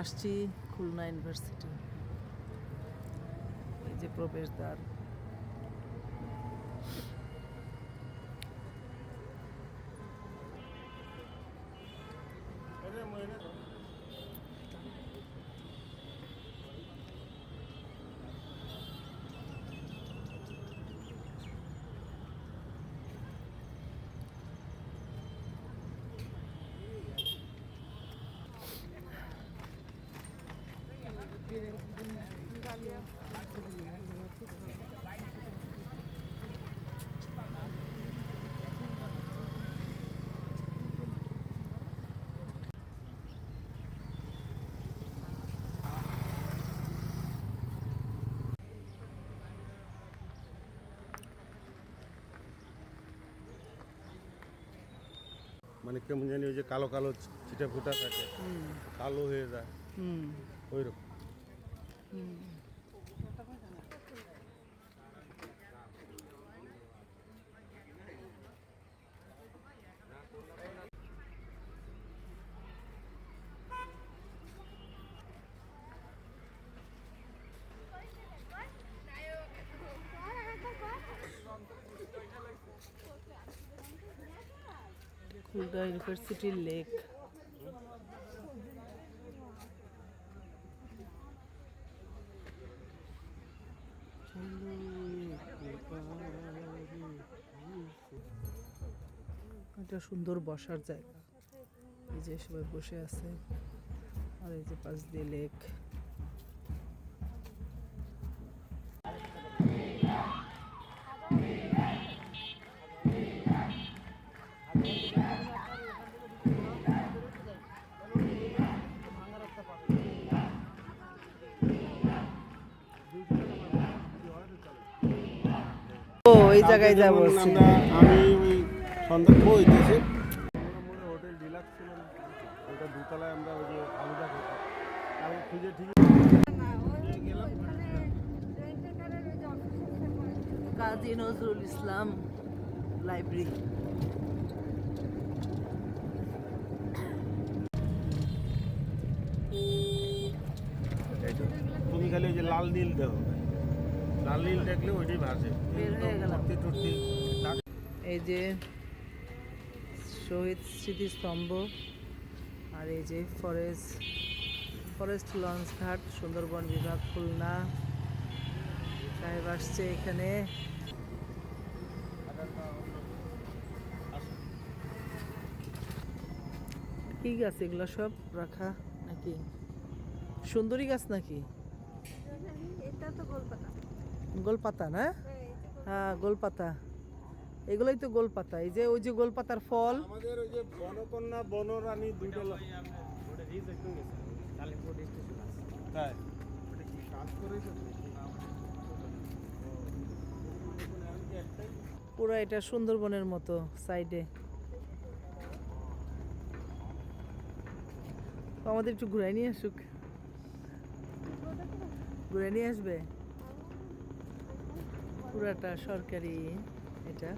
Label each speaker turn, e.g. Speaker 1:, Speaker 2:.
Speaker 1: আসছি খুলনা ইউনিভার্সিটি। এই যে প্রবেশদ্বার।
Speaker 2: মানে কেমন জানি ওই যে কালো কালো ছিটা ফুটা থাকে কালো হয়ে যায়। ওই রকম
Speaker 1: খুলনা ইউনিভার্সিটির লেক এটা সুন্দর বসার জায়গা। এই যে সবাই বসে আছে। আর এই যে পাশ দিয়ে লেক ও এই জায়গায় যাব
Speaker 2: আমি ওই সন্ধ্যা হোটেল ডিলাক্স ছিল ওটা দুতলায় আমরা ওই যে আলুদা খেতাম আমি খুঁজে ঠিক
Speaker 1: কাজী নজরুল ইসলাম লাইব্রেরি।
Speaker 2: তুমি খালি ওই যে লাল নীল দেখো লাল নীল দেখলে ওইটাই ভাসে
Speaker 1: হয়ে। এই যে শহীদ স্মৃতিস্তম্ভ আর এই যে ফরেস্ট ফরেস্ট লঞ্চ ঘাট সুন্দরবন বিভাগ খুলনা। সাহেব আসছে এখানে। কি গাছ এগুলো সব রাখা নাকি? সুন্দরী গাছ নাকি?
Speaker 3: এটা তো গোলপাতা
Speaker 1: গোলপাতা না? হ্যাঁ গোলপাতা। এগুলোই তো গোলপাতা। এই যে ওই যে গোলপাতার ফল।
Speaker 2: আমাদের ওই যে বনকন্যা বনরানী করেছে
Speaker 1: পুরো এটা সুন্দরবনের মতো সাইডে। আমাদের একটু ঘুরাই নিয়ে আসুক। ঘুরে নিয়ে আসবে? পুরাটা সরকারি এটা।